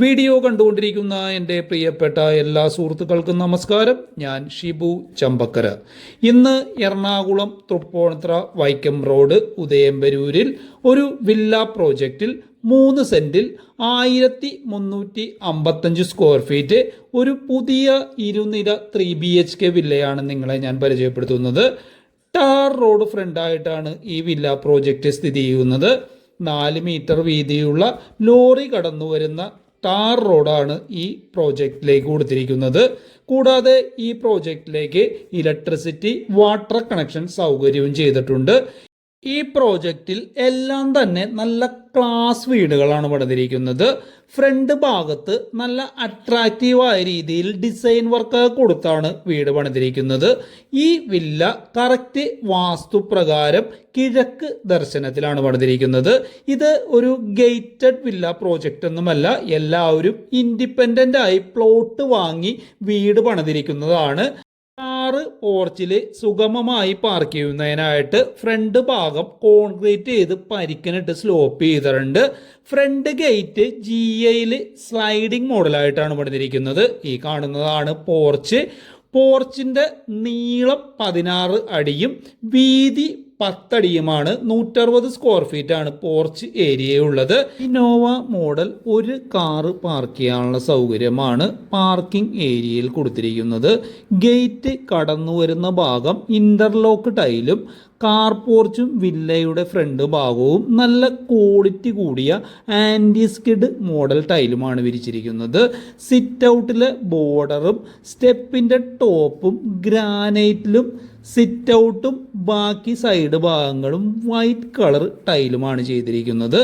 Video കണ്ടുകൊണ്ടിരിക്കുന്ന എന്റെ പ്രിയപ്പെട്ട എല്ലാ സുഹൃത്തുക്കൾക്കും നമസ്കാരം. ഞാൻ ഷിബു ചമ്പക്കര. ഇന്ന് എറണാകുളം തൃപ്പൂണിത്ര വൈക്കം റോഡ് ഉദയംബരൂരിൽ ഒരു വില്ല പ്രോജക്റ്റിൽ മൂന്ന് സെന്റിൽ ആയിരത്തി മുന്നൂറ്റി അമ്പത്തഞ്ച് സ്ക്വയർ ഫീറ്റ് ഒരു പുതിയ ഇരുനില ത്രീ ബി എച്ച് കെ വില്ലയാണ് നിങ്ങളെ ഞാൻ പരിചയപ്പെടുത്തുന്നത്. ടാർ റോഡ് ഫ്രണ്ടായിട്ടാണ് ഈ വില്ല പ്രോജക്റ്റ് സ്ഥിതി ചെയ്യുന്നത്. നാല് മീറ്റർ വീതിയുള്ള ലോറി കടന്നു വരുന്ന ടാർ റോഡാണ് ഈ പ്രോജക്റ്റിലേക്ക് കൊടുത്തിരിക്കുന്നത്. കൂടാതെ ഈ പ്രോജക്റ്റിലേക്ക് ഇലക്ട്രിസിറ്റി വാട്ടർ കണക്ഷൻ സൗകര്യവും ചെയ്തിട്ടുണ്ട്. ഈ പ്രോജക്റ്റിൽ എല്ലാം തന്നെ നല്ല ക്ലാസ് വീടുകളാണ് പണിതിരിക്കുന്നത്. ഫ്രണ്ട് ഭാഗത്ത് നല്ല അട്രാക്റ്റീവായ രീതിയിൽ ഡിസൈൻ വർക്ക് കൊടുത്താണ് വീട് പണിതിരിക്കുന്നത്. ഈ വില്ല കറക്റ്റ് വാസ്തുപ്രകാരം കിഴക്ക് ദർശനത്തിലാണ് പണിതിരിക്കുന്നത്. ഇത് ഒരു ഗേറ്റഡ് വില്ല പ്രോജക്റ്റ് ഒന്നുമല്ല എല്ലാവരും ഇൻഡിപെൻഡന്റ് ആയി പ്ലോട്ട് വാങ്ങി വീട് പണിതിരിക്കുന്നതാണ്. കാറ് പോർച്ചിൽ സുഗമമായി പാർക്ക് ചെയ്യുന്നതിനായിട്ട് ഫ്രണ്ട് ഭാഗം കോൺക്രീറ്റ് ചെയ്ത് പരിക്കനിട്ട് സ്ലോപ്പ് ചെയ്തിട്ടുണ്ട്. ഫ്രണ്ട് ഗേറ്റ് ജി എയിൽ സ്ലൈഡിംഗ് മോഡലായിട്ടാണ് പണിതിരിക്കുന്നത്. ഈ കാണുന്നതാണ് പോർച്ച് പോർച്ചിന്റെ നീളം പതിനാറ് അടിയും വീതി പത്തടിയുമാണ് നൂറ്ററുപത് സ്ക്വയർ ഫീറ്റ് ആണ് പോർച്ച് ഏരിയ ഉള്ളത്. ഇന്നോവ മോഡൽ ഒരു കാറ് പാർക്ക് ചെയ്യാനുള്ള സൗകര്യമാണ് പാർക്കിംഗ് ഏരിയയിൽ കൊടുത്തിരിക്കുന്നത്. ഗേറ്റ് കടന്നു വരുന്ന ഭാഗം ഇന്റർലോക്ക് ടൈലും കാർ പോർച്ചും വില്ലയുടെ ഫ്രണ്ട് ഭാഗവും നല്ല ക്വാളിറ്റി കൂടിയ ആന്റിസ്കിഡ് മോഡൽ ടൈലുമാണ് വിരിച്ചിരിക്കുന്നത്. സിറ്റ് ഔട്ടിലെ ബോർഡറും സ്റ്റെപ്പിന്റെ ടോപ്പും ഗ്രാനൈറ്റിലും സിറ്റ് ഔട്ടും ബാക്കി സൈഡ് ഭാഗങ്ങളും വൈറ്റ് കളർ ടൈലുമാണ് ചെയ്തിരിക്കുന്നത്.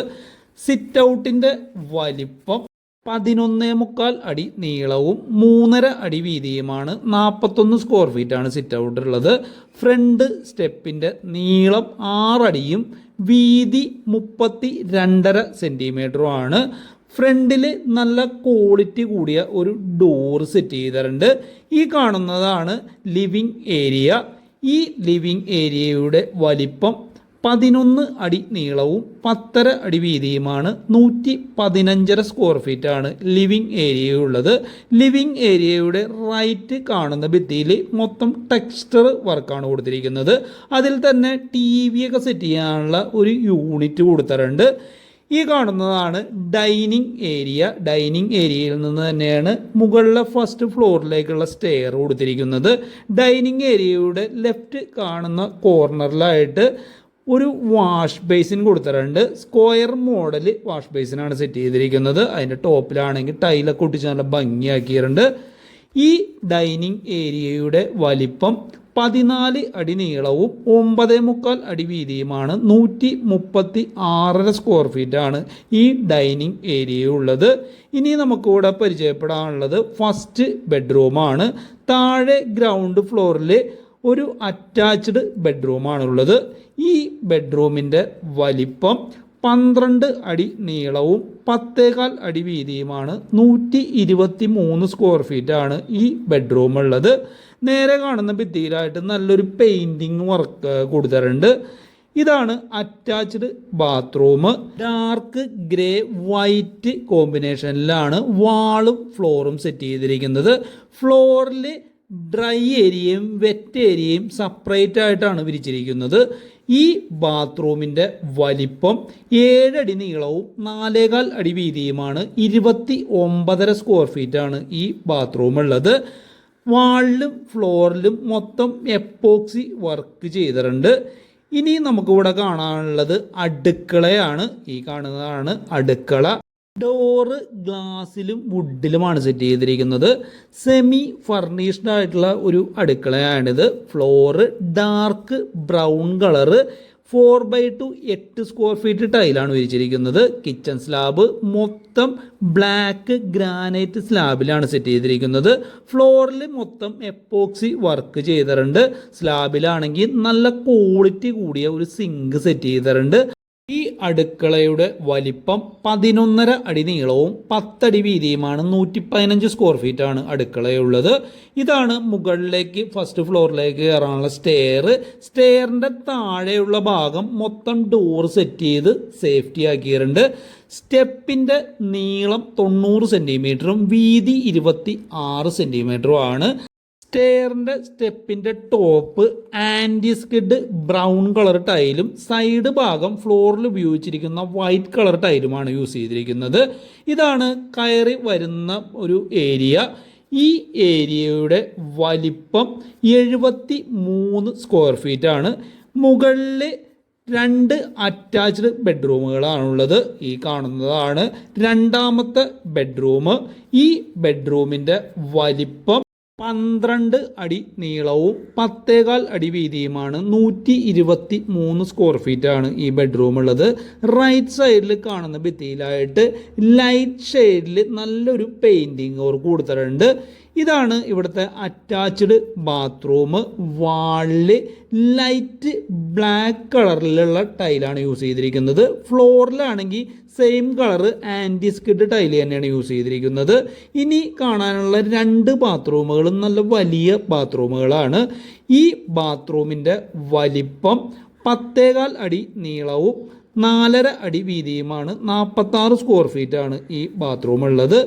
സിറ്റ് ഔട്ടിന്റെ വലിപ്പം പതിനൊന്നേ മുക്കാൽ അടി നീളവും മൂന്നര അടി വീതിയുമാണ്. നാൽപ്പത്തൊന്ന് സ്ക്വയർ ഫീറ്റ് ആണ് സിറ്റ് ഔട്ട് ഉള്ളത്. ഫ്രണ്ട് സ്റ്റെപ്പിന്റെ നീളം ആറടിയും വീതി മുപ്പത്തി രണ്ടര സെന്റിമീറ്ററുമാണ് ഫ്രണ്ടിൽ നല്ല ക്വാളിറ്റി കൂടിയ ഒരു ഡോർ സെറ്റ് ചെയ്തിട്ടുണ്ട്. ഈ കാണുന്നതാണ് ലിവിങ് ഏരിയ ഈ ലിവിംഗ് ഏരിയയുടെ വലിപ്പം പതിനൊന്ന് അടി നീളവും പത്തര അടി വീതിയുമാണ്. നൂറ്റി പതിനഞ്ചര സ്ക്വയർ ഫീറ്റ് ആണ് ലിവിങ് ഏരിയ ഉള്ളത് ലിവിങ് ഏരിയയുടെ റൈറ്റ് കാണുന്ന ഭിത്തിയിൽ മൊത്തം ടെക്സ്ചർ വർക്കാണ് കൊടുത്തിരിക്കുന്നത്. അതിൽ തന്നെ ടി വി ഒക്കെ സെറ്റ് ചെയ്യാനുള്ള ഒരു യൂണിറ്റ് കൊടുത്തിട്ടുണ്ട്. ഈ കാണുന്നതാണ് ഡൈനിങ് ഏരിയ. ഡൈനിങ് ഏരിയയിൽ നിന്ന് തന്നെയാണ് മുകളിലെ ഫസ്റ്റ് ഫ്ലോറിലേക്കുള്ള സ്റ്റെയർ കൊടുത്തിരിക്കുന്നത്. ഡൈനിങ് ഏരിയയുടെ ലെഫ്റ്റ് കാണുന്ന കോർണറിലായിട്ട് ഒരു വാഷ് ബേസിൻ കൊടുത്തിട്ടുണ്ട്. സ്ക്വയർ മോഡൽ വാഷ് ബേസിനാണ് സെറ്റ് ചെയ്തിരിക്കുന്നത്. അതിന്റെ ടോപ്പിലാണെങ്കിൽ ടൈലൊക്കെ ഒട്ടിച്ച് നല്ല ഭംഗിയാക്കിയിട്ടുണ്ട്. ഈ ഡൈനിങ് ഏരിയയുടെ വലിപ്പം പതിനാല് അടി നീളവും ഒമ്പതേ മുക്കാൽ അടി വീതിയുമാണ് നൂറ്റി മുപ്പത്തി ആറര സ്ക്വയർ ഫീറ്റ് ആണ് ഈ ഡൈനിങ് ഏരിയ ഉള്ളത്. ഇനി നമുക്കിവിടെ പരിചയപ്പെടാനുള്ളത് ഫസ്റ്റ് ബെഡ്റൂമാണ് താഴെ ഗ്രൗണ്ട് ഫ്ലോറിൽ ഒരു അറ്റാച്ച്ഡ് ബെഡ്റൂമാണുള്ളത് ഈ ബെഡ്റൂമിന്റെ വലിപ്പം പന്ത്രണ്ട് അടി നീളവും പത്തേകാൽ അടി വീതിയുമാണ് നൂറ്റി ഇരുപത്തി മൂന്ന് സ്ക്വയർ ഫീറ്റ് ആണ് ഈ ബെഡ്റൂം ഉള്ളത്. നേരെ കാണുന്ന ഭിത്തിയിലായിട്ട് നല്ലൊരു പെയിന്റിങ് വർക്ക് കൊടുത്തിട്ടുണ്ട്. ഇതാണ് attached bathroom dark grey white കോമ്പിനേഷനിലാണ് വാളും ഫ്ലോറും സെറ്റ് ചെയ്തിരിക്കുന്നത്. ഫ്ലോറിൽ ഡ്രൈ ഏരിയയും വെറ്റ് ഏരിയയും സെപ്പറേറ്റ് ആയിട്ടാണ് വിരിച്ചിരിക്കുന്നത്. ഈ ബാത്റൂമിന്റെ വലിപ്പം ഏഴടി നീളവും നാലേകാൽ അടി വീതിയുമാണ്. ഇരുപത്തി ഒമ്പതര സ്ക്വയർ ഫീറ്റാണ് ഈ ബാത്റൂം ഉള്ളത്. വാളിലും ഫ്ലോറിലും മൊത്തം എപ്പോക്സി വർക്ക് ചെയ്തിട്ടുണ്ട്. ഇനി നമുക്കിവിടെ കാണാനുള്ളത് അടുക്കളയാണ്. ഈ കാണുന്നതാണ് അടുക്കള. ഡോറ് ഗ്ലാസ്സിലും വുഡിലുമാണ് സെറ്റ് ചെയ്തിരിക്കുന്നത്. സെമി ഫർണിഷ്ഡ് ആയിട്ടുള്ള ഒരു അടുക്കളയാണിത്. Floor dark brown colour four by two എട്ട് സ്ക്വയർ ഫീറ്റ് ടൈലാണ് വിരിച്ചിരിക്കുന്നത്. കിച്ചൺ സ്ലാബ് മൊത്തം ബ്ലാക്ക് ഗ്രാനൈറ്റ് സ്ലാബിലാണ് സെറ്റ് ചെയ്തിരിക്കുന്നത്. ഫ്ലോറിൽ മൊത്തം എപ്പോക്സി വർക്ക് ചെയ്തിട്ടുണ്ട്. സ്ലാബിലാണെങ്കിൽ നല്ല ക്വാളിറ്റി കൂടിയ ഒരു സിങ്ക് സെറ്റ് ചെയ്തിട്ടുണ്ട്. ഈ അടുക്കളയുടെ വലിപ്പം പതിനൊന്നര അടി നീളവും പത്തടി വീതിയുമാണ്. നൂറ്റി പതിനഞ്ച് സ്ക്വയർ ഫീറ്റ് ആണ് അടുക്കളയുള്ളത്. ഇതാണ് മുകളിലേക്ക് ഫസ്റ്റ് ഫ്ലോറിലേക്ക് കയറാനുള്ള സ്റ്റെയർ സ്റ്റെയറിന്റെ താഴെയുള്ള ഭാഗം മൊത്തം ഡോർ സെറ്റ് ചെയ്ത് സേഫ്റ്റി ആക്കിയിട്ടുണ്ട്. സ്റ്റെപ്പിന്റെ നീളം തൊണ്ണൂറ് സെന്റിമീറ്ററും വീതി ഇരുപത്തി ആറ് സെന്റിമീറ്ററും ആണ്. സ്റ്റെയറിന്റെ സ്റ്റെപ്പിന്റെ top anti skid brown colour ടൈലും side ഭാഗം ഫ്ലോറിൽ ഉപയോഗിച്ചിരിക്കുന്ന വൈറ്റ് കളർ ടൈലുമാണ് യൂസ് ചെയ്തിരിക്കുന്നത്. ഇതാണ് കയറി വരുന്ന ഒരു ഏരിയ ഈ ഏരിയയുടെ വലിപ്പം എഴുപത്തി മൂന്ന് സ്ക്വയർ ഫീറ്റ് ആണ്. മുകളിൽ രണ്ട് അറ്റാച്ച്ഡ് ബെഡ്റൂമുകളാണുള്ളത് ഈ കാണുന്നതാണ് രണ്ടാമത്തെ ബെഡ്റൂം ഈ ബെഡ്റൂമിന്റെ വലിപ്പം പന്ത്രണ്ട് അടി നീളവും പത്തേകാൽ അടി വീതിയുമാണ് നൂറ്റി ഇരുപത്തി മൂന്ന് സ്ക്വയർ ഫീറ്റ് ആണ് ഈ ബെഡ്റൂം ഉള്ളത്. റൈറ്റ് സൈഡിൽ കാണുന്ന ഭിത്തിയിലായിട്ട് ലൈറ്റ് ഷെയ്ഡിൽ നല്ലൊരു പെയിന്റിങ് ഓർ കൊടുത്തിട്ടുണ്ട്. ഇതാണ് ഇവിടുത്തെ അറ്റാച്ച്ഡ് ബാത്റൂം വാളിൽ ലൈറ്റ് ബ്ലാക്ക് കളറിലുള്ള ടൈലാണ് യൂസ് ചെയ്തിരിക്കുന്നത്. ഫ്ലോറിലാണെങ്കിൽ same colour anti skid tile തന്നെയാണ് യൂസ് ചെയ്തിരിക്കുന്നത്. ഇനി കാണാനുള്ള രണ്ട് ബാത്റൂമുകളും നല്ല വലിയ ബാത്റൂമുകളാണ് ഈ ബാത്റൂമിന്റെ വലിപ്പം പത്തേകാൽ അടി നീളവും നാലര അടി വീതിയുമാണ്. നാൽപ്പത്താറ് സ്ക്വയർ ഫീറ്റാണ് ഈ ബാത്റൂം ഉള്ളത്.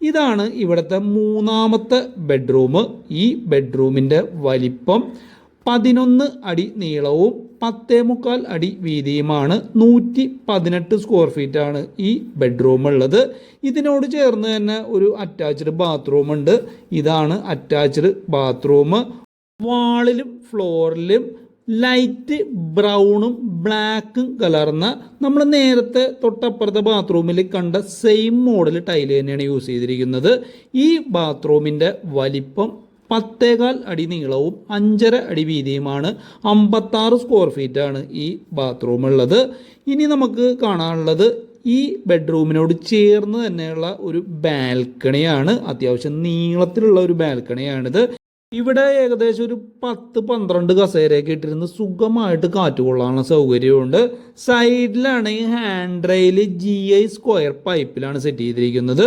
ഇതാണ് ഇവിടുത്തെ മൂന്നാമത്തെ ബെഡ്റൂം ഈ ബെഡ്റൂമിന്റെ വലിപ്പം പതിനൊന്ന് അടി നീളവും പത്തേ മുക്കാൽ അടി വീതിയുമാണ്. നൂറ്റി പതിനെട്ട് സ്ക്വയർ ഫീറ്റ് ആണ് ഈ ബെഡ്റൂം ഉള്ളത്. ഇതിനോട് ചേർന്ന് തന്നെ ഒരു അറ്റാച്ച്ഡ് ബാത്റൂം ഉണ്ട്. ഇതാണ് അറ്റാച്ച്ഡ് ബാത്റൂം വാളിലും ഫ്ലോറിലും ലൈറ്റ് ബ്രൗണും ബ്ലാക്കും കലർന്ന നമ്മൾ നേരത്തെ തൊട്ടപ്പുറത്തെ ബാത്റൂമിൽ കണ്ട സെയിം മോഡൽ ടൈൽ തന്നെയാണ് യൂസ് ചെയ്തിരിക്കുന്നത്. ഈ ബാത്റൂമിന്റെ വലിപ്പം പത്തേകാൽ അടി നീളവും അഞ്ചര അടി വീതിയുമാണ്. അമ്പത്താറ് സ്ക്വയർ ഫീറ്റാണ് ഈ ബാത്റൂം ഉള്ളത്. ഇനി നമുക്ക് കാണാനുള്ളത് ഈ ബെഡ്റൂമിനോട് ചേർന്ന് തന്നെയുള്ള ഒരു ബാൽക്കണിയാണ് അത്യാവശ്യം നീളത്തിലുള്ള ഒരു ബാൽക്കണിയാണിത് ഇവിടെ ഏകദേശം ഒരു പത്ത് പന്ത്രണ്ട് കസേരയൊക്കെ ഇട്ടിരുന്ന് സുഖമായിട്ട് കാറ്റ് കൊള്ളാനുള്ള സൗകര്യമുണ്ട് സൈഡിലാണ് ഈ hand rail G I square പൈപ്പിലാണ് set ചെയ്തിരിക്കുന്നത്.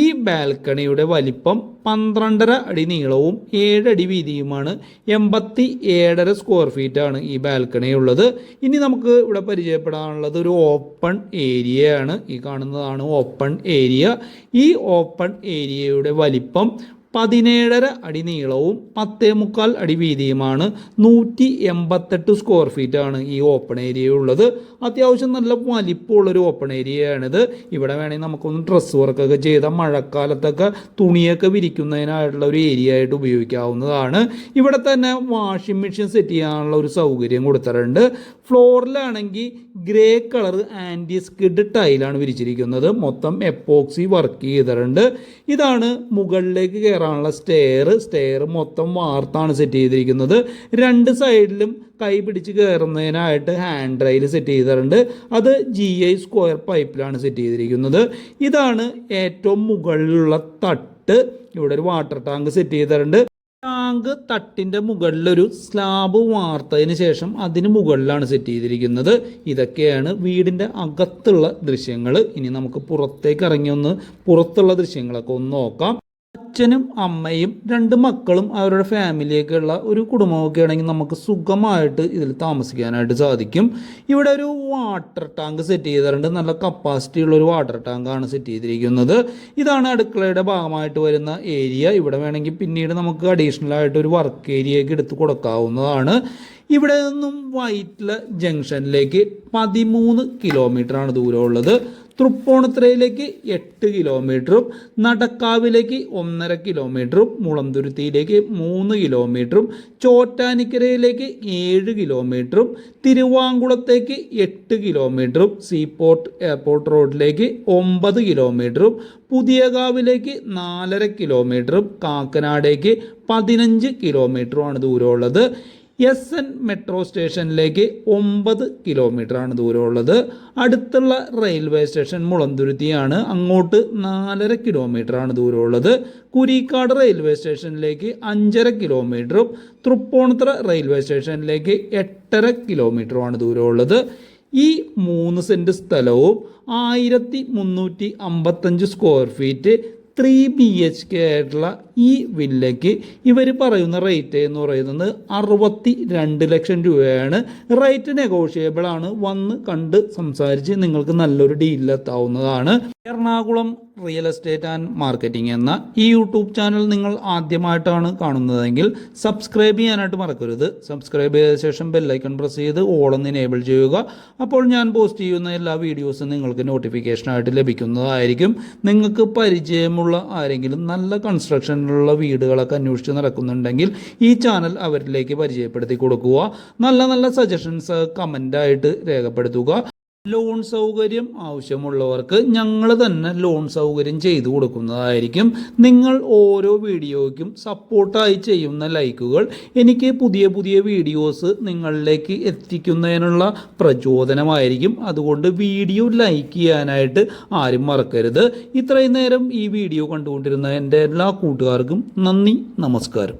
ഈ ബാൽക്കണിയുടെ വലിപ്പം പന്ത്രണ്ടര അടി നീളവും ഏഴടി വീതിയുമാണ്. എൺപത്തി ഏഴര സ്ക്വയർ ഫീറ്റാണ് ഈ ബാൽക്കണി ഉള്ളത്. ഇനി നമുക്ക് ഇവിടെ പരിചയപ്പെടാനുള്ളത് ഒരു ഓപ്പൺ ഏരിയയാണ് ഈ കാണുന്നതാണ് ഓപ്പൺ ഏരിയ ഈ ഓപ്പൺ ഏരിയയുടെ വലിപ്പം പതിനേഴര അടി നീളവും പത്തേ മുക്കാൽ അടി വീതിയുമാണ് നൂറ്റി എൺപത്തെട്ട് സ്ക്വയർ ഫീറ്റ് ആണ് ഈ ഓപ്പൺ ഏരിയ ഉള്ളത്. അത്യാവശ്യം നല്ല വലിപ്പമുള്ളൊരു ഓപ്പൺ ഏരിയയാണിത് ഇവിടെ വേണമെങ്കിൽ നമുക്കൊന്ന് ഡ്രസ്സ് വർക്കൊക്കെ ചെയ്ത മഴക്കാലത്തൊക്കെ തുണിയൊക്കെ വിരിക്കുന്നതിനായിട്ടുള്ള ഒരു ഏരിയ ആയിട്ട് ഉപയോഗിക്കാവുന്നതാണ്. ഇവിടെ തന്നെ വാഷിംഗ് മെഷീൻ സെറ്റ് ചെയ്യാനുള്ള ഒരു സൗകര്യം കൊടുത്തിട്ടുണ്ട്. ഫ്ലോറിലാണെങ്കിൽ ഗ്രേ കളർ ആന്റി സ്കിഡ് ടൈലാണ് വിരിച്ചിരിക്കുന്നത്. മൊത്തം എപ്പോക്സി വർക്ക് ചെയ്തിട്ടുണ്ട്. ഇതാണ് മുകളിലേക്ക് കയറാനുള്ള സ്റ്റെയർ സ്റ്റെയർ മൊത്തം വാർത്താണ് സെറ്റ് ചെയ്തിരിക്കുന്നത്. രണ്ട് സൈഡിലും കൈ പിടിച്ച് കയറുന്നതിനായിട്ട് ഹാൻഡ് റെയിൽ സെറ്റ് ചെയ്തിട്ടുണ്ട്. അത് ജി ഐ സ്ക്വയർ പൈപ്പിലാണ് സെറ്റ് ചെയ്തിരിക്കുന്നത്. ഇതാണ് ഏറ്റവും മുകളിലുള്ള തട്ട്. ഇവിടെ ഒരു വാട്ടർ ടാങ്ക് സെറ്റ് ചെയ്തിട്ടുണ്ട്. ടാങ്ക് തട്ടിന്റെ മുകളിലൊരു സ്ലാബ് വാർത്തതിന് ശേഷം അതിന് മുകളിലാണ് സെറ്റ് ചെയ്തിരിക്കുന്നത്. ഇതൊക്കെയാണ് വീടിന്റെ അകത്തുള്ള ദൃശ്യങ്ങൾ ഇനി നമുക്ക് പുറത്തേക്ക് ഇറങ്ങി ഒന്ന് പുറത്തുള്ള ദൃശ്യങ്ങളൊക്കെ ഒന്ന് നോക്കാം. അച്ഛനും അമ്മയും രണ്ട് മക്കളും അവരുടെ ഫാമിലിയൊക്കെ ഉള്ള ഒരു കുടുംബമൊക്കെ ആണെങ്കിൽ നമുക്ക് സുഖമായിട്ട് ഇതിൽ താമസിക്കാനായിട്ട് സാധിക്കും. ഇവിടെ ഒരു വാട്ടർ ടാങ്ക് സെറ്റ് ചെയ്തിട്ടുണ്ട്. നല്ല കപ്പാസിറ്റി ഉള്ള ഒരു വാട്ടർ ടാങ്കാണ് സെറ്റ് ചെയ്തിരിക്കുന്നത്. ഇതാണ് അടുക്കളയുടെ ഭാഗമായിട്ട് വരുന്ന ഏരിയ. ഇവിടെ വേണമെങ്കിൽ പിന്നീട് നമുക്ക് അഡീഷണൽ ആയിട്ട് ഒരു വർക്ക് ഏരിയയൊക്കെ എടുത്ത് കൊടുക്കാവുന്നതാണ്. ഇവിടെ നിന്നും വൈറ്റില ജംഗ്ഷനിലേക്ക് പതിമൂന്ന് കിലോമീറ്ററാണ് ദൂരമുള്ളത്. തൃപ്പൂണിത്തുറയിലേക്ക് എട്ട് കിലോമീറ്ററും നടക്കാവിലേക്ക് ഒന്നര കിലോമീറ്ററും മുളന്തുരുത്തിയിലേക്ക് മൂന്ന് കിലോമീറ്ററും ചോറ്റാനിക്കരയിലേക്ക് ഏഴ് കിലോമീറ്ററും തിരുവാങ്കുളത്തേക്ക് എട്ട് കിലോമീറ്ററും സീപോർട്ട് എയർപോർട്ട് റോഡിലേക്ക് ഒമ്പത് കിലോമീറ്ററും പുതിയകാവിലേക്ക് നാലര കിലോമീറ്ററും കാക്കനാടേക്ക് പതിനഞ്ച് കിലോമീറ്ററുമാണ് ദൂരമുള്ളത്. എസ് എൻ മെട്രോ സ്റ്റേഷനിലേക്ക് ഒമ്പത് കിലോമീറ്ററാണ് ദൂരമുള്ളത്. അടുത്തുള്ള റെയിൽവേ സ്റ്റേഷൻ മുളന്തുരുത്തിയാണ് അങ്ങോട്ട് നാലര കിലോമീറ്ററാണ് ദൂരമുള്ളത്. കുരിക്കാട് റെയിൽവേ സ്റ്റേഷനിലേക്ക് അഞ്ചര കിലോമീറ്ററും തൃപ്പൂണിത്തുറ റെയിൽവേ സ്റ്റേഷനിലേക്ക് എട്ടര കിലോമീറ്ററുമാണ് ദൂരമുള്ളത്. ഈ മൂന്ന് സെന്റ് സ്ഥലവും ആയിരത്തി മുന്നൂറ്റി അമ്പത്തഞ്ച് square feet three B H K ആയിട്ടുള്ള ഈ വില്ലയ്ക്ക് ഇവർ പറയുന്ന റേറ്റ് എന്ന് പറയുന്നത് അറുപത്തി രണ്ട് ലക്ഷം രൂപയാണ്. റേറ്റ് നെഗോഷിയബിൾ ആണ്. വന്ന് കണ്ട് സംസാരിച്ച് നിങ്ങൾക്ക് നല്ലൊരു ഡീലിലെത്താവുന്നതാണ് Ernakulam real estate and marketing എന്ന ഈ യൂട്യൂബ് ചാനൽ നിങ്ങൾ ആദ്യമായിട്ടാണ് കാണുന്നതെങ്കിൽ സബ്സ്ക്രൈബ് ചെയ്യാനായിട്ട് മറക്കരുത്. സബ്സ്ക്രൈബ് ചെയ്ത ശേഷം ബെല്ലൈക്കൺ പ്രസ് ചെയ്ത് ഓളൊന്ന് എനേബിൾ ചെയ്യുക. അപ്പോൾ ഞാൻ പോസ്റ്റ് ചെയ്യുന്ന എല്ലാ വീഡിയോസും നിങ്ങൾക്ക് നോട്ടിഫിക്കേഷനായിട്ട് ലഭിക്കുന്നതായിരിക്കും. നിങ്ങൾക്ക് പരിചയമുള്ള ആരെങ്കിലും നല്ല കൺസ്ട്രക്ഷനിലുള്ള വീടുകളൊക്കെ അന്വേഷിച്ച് നടക്കുന്നുണ്ടെങ്കിൽ ഈ ചാനൽ അവരിലേക്ക് പരിചയപ്പെടുത്തി കൊടുക്കുക. നല്ല നല്ല സജഷൻസ് കമന്റായിട്ട് രേഖപ്പെടുത്തുക. ലോൺ സൗകര്യം ആവശ്യമുള്ളവർക്ക് ഞങ്ങൾ തന്നെ ലോൺ സൗകര്യം ചെയ്തു കൊടുക്കുന്നതായിരിക്കും. നിങ്ങൾ ഓരോ വീഡിയോയ്ക്കും സപ്പോർട്ടായി ചെയ്യുന്ന ലൈക്കുകൾ എനിക്ക് പുതിയ പുതിയ വീഡിയോസ് നിങ്ങളിലേക്ക് എത്തിക്കുന്നതിനുള്ള പ്രചോദനമായിരിക്കും. അതുകൊണ്ട് വീഡിയോ ലൈക്ക് ചെയ്യാനായിട്ട് ആരും മറക്കരുത്. ഇത്രയും നേരം ഈ വീഡിയോ കണ്ടുകൊണ്ടിരുന്ന എന്റെ എല്ലാ കൂട്ടുകാർക്കും നന്ദി നമസ്കാരം.